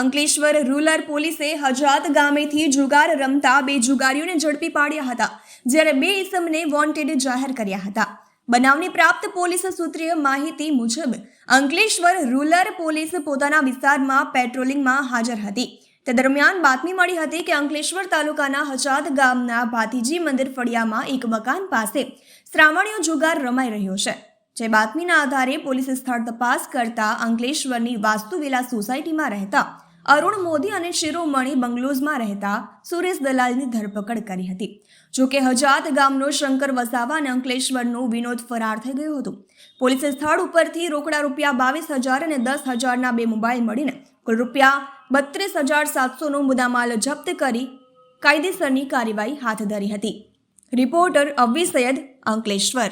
Ankleshwar rural પોલીસે હજાત ગામેથી જુગાર રમતા બે જુગારીઓને ઝડપી પાડ્યા હતા, જ્યારે બે ઇસમને વોન્ટેડ જાહેર કર્યા હતા. બનાવની પ્રાપ્ત પોલીસ સૂત્રીય માહિતી મુજબ, અંકલેશ્વર રૂરલ પોલીસ પોતાના વિસ્તારમાં પેટ્રોલિંગમાં હાજર હતી. તે દરમિયાન બાતમી મળી હતી કે અંકલેશ્વર તાલુકાના હજાત ગામના ભાતીજી મંદિર ફળિયામાં એક મકાન પાસે શ્રાવણીયો જુગાર રમાઈ રહ્યો છે. જે બાતમીના આધારે પોલીસે સ્થળ તપાસ કરતા અંકલેશ્વરની વાસ્તુવિલા સોસાયટીમાં રહેતા અરુણ મોદી અને શિરોમણી બંગલોઝમાં રહેતા સુરેશ દલાલની ધરપકડ કરી હતી. જોકે હજાત ગામનો શંકર વસાવા અને અંકલેશ્વરનો વિનોદ ફરાર થઈ ગયો હતો. પોલીસે સ્થળ ઉપરથી રોકડા રૂપિયા બાવીસ હજાર અને દસ હજારના બે મોબાઈલ મળીને કુલ રૂપિયા બત્રીસ હજાર સાતસોનો મુદ્દામાલ જપ્ત કરી કાયદેસરની કાર્યવાહી હાથ ધરી હતી. રિપોર્ટર અવ્વી સૈયદ અંકલેશ્વર.